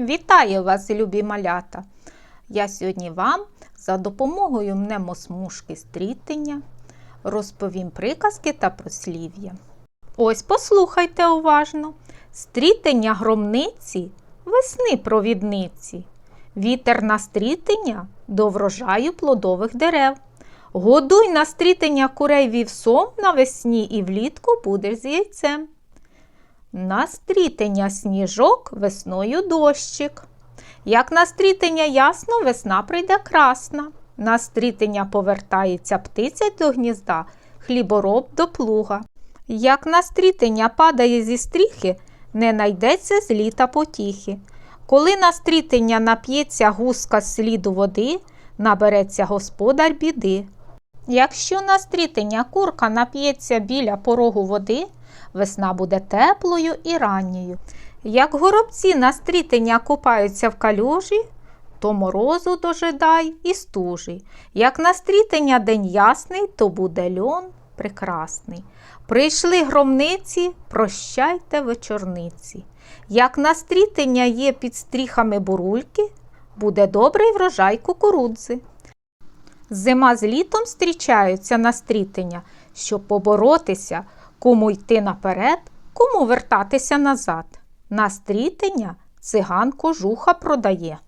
Вітаю вас, любі малята! Я сьогодні вам за допомогою мнемосмужки стрітення розповім приказки та прослів'я. Ось послухайте уважно. Стрітення громниці, весни провідниці, вітер на стрітення до врожаю плодових дерев. Годуй на стрітення курей вівсом навесні і влітку будеш з яйцем. На стрітення сніжок весною дощик. Як на стрітення ясно, весна прийде красна. На стрітення повертається птиця до гнізда, хлібороб до плуга. Як на стрітення падає зі стріхи, не найдеться з літа потіхи. Коли на стрітення нап'ється гуска з сліду води, набереться господар біди. Якщо на стрітення курка нап'ється біля порогу води, весна буде теплою і ранньою. Як горобці на стрітення купаються в калюжі, то морозу дожидай і стужі. Як на стрітення день ясний, то буде льон прекрасний. Прийшли громниці, прощайте вечорниці. Як на стрітення є під стріхами бурульки, буде добрий врожай кукурудзи. Зима з літом зустрічаються на стрітення, щоб поборотися, кому йти наперед, кому вертатися назад. На стрітення циган кожуха продає.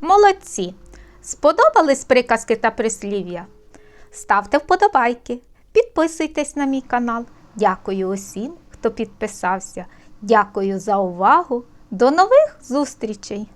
Молодці! Сподобались приказки та прислів'я? Ставте вподобайки, підписуйтесь на мій канал. Дякую усім, хто підписався. Дякую за увагу. До нових зустрічей!